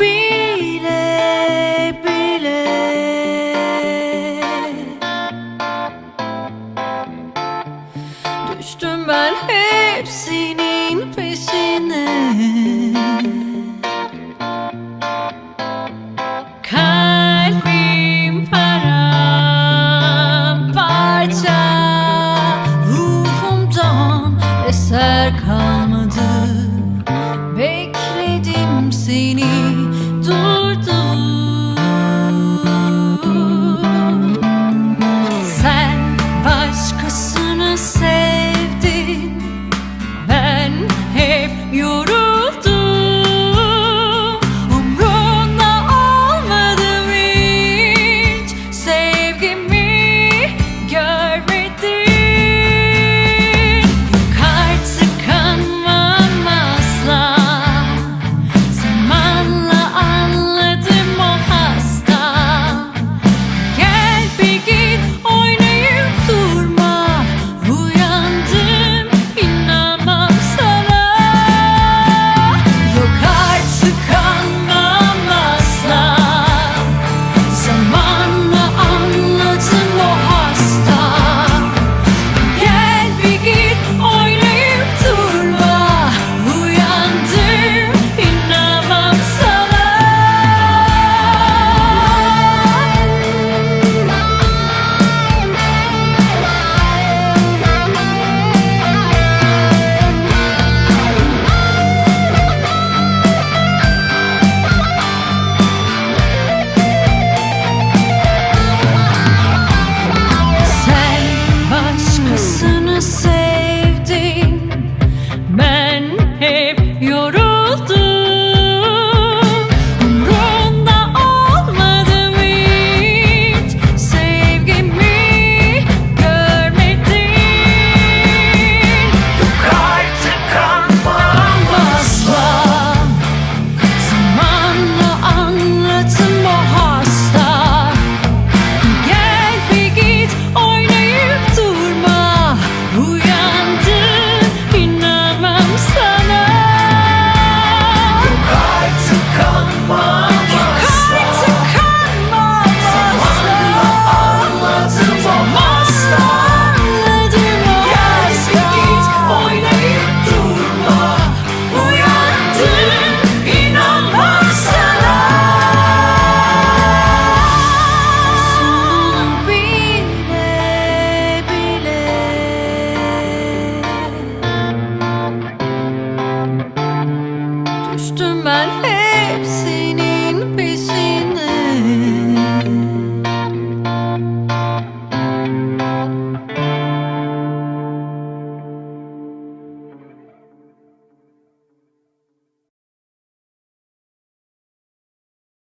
bile bile. Düştüm ben hepsinin peşine. kalbim Sen başkasını sevdin. Ben hep yorum düştüm ben hep senin peşine.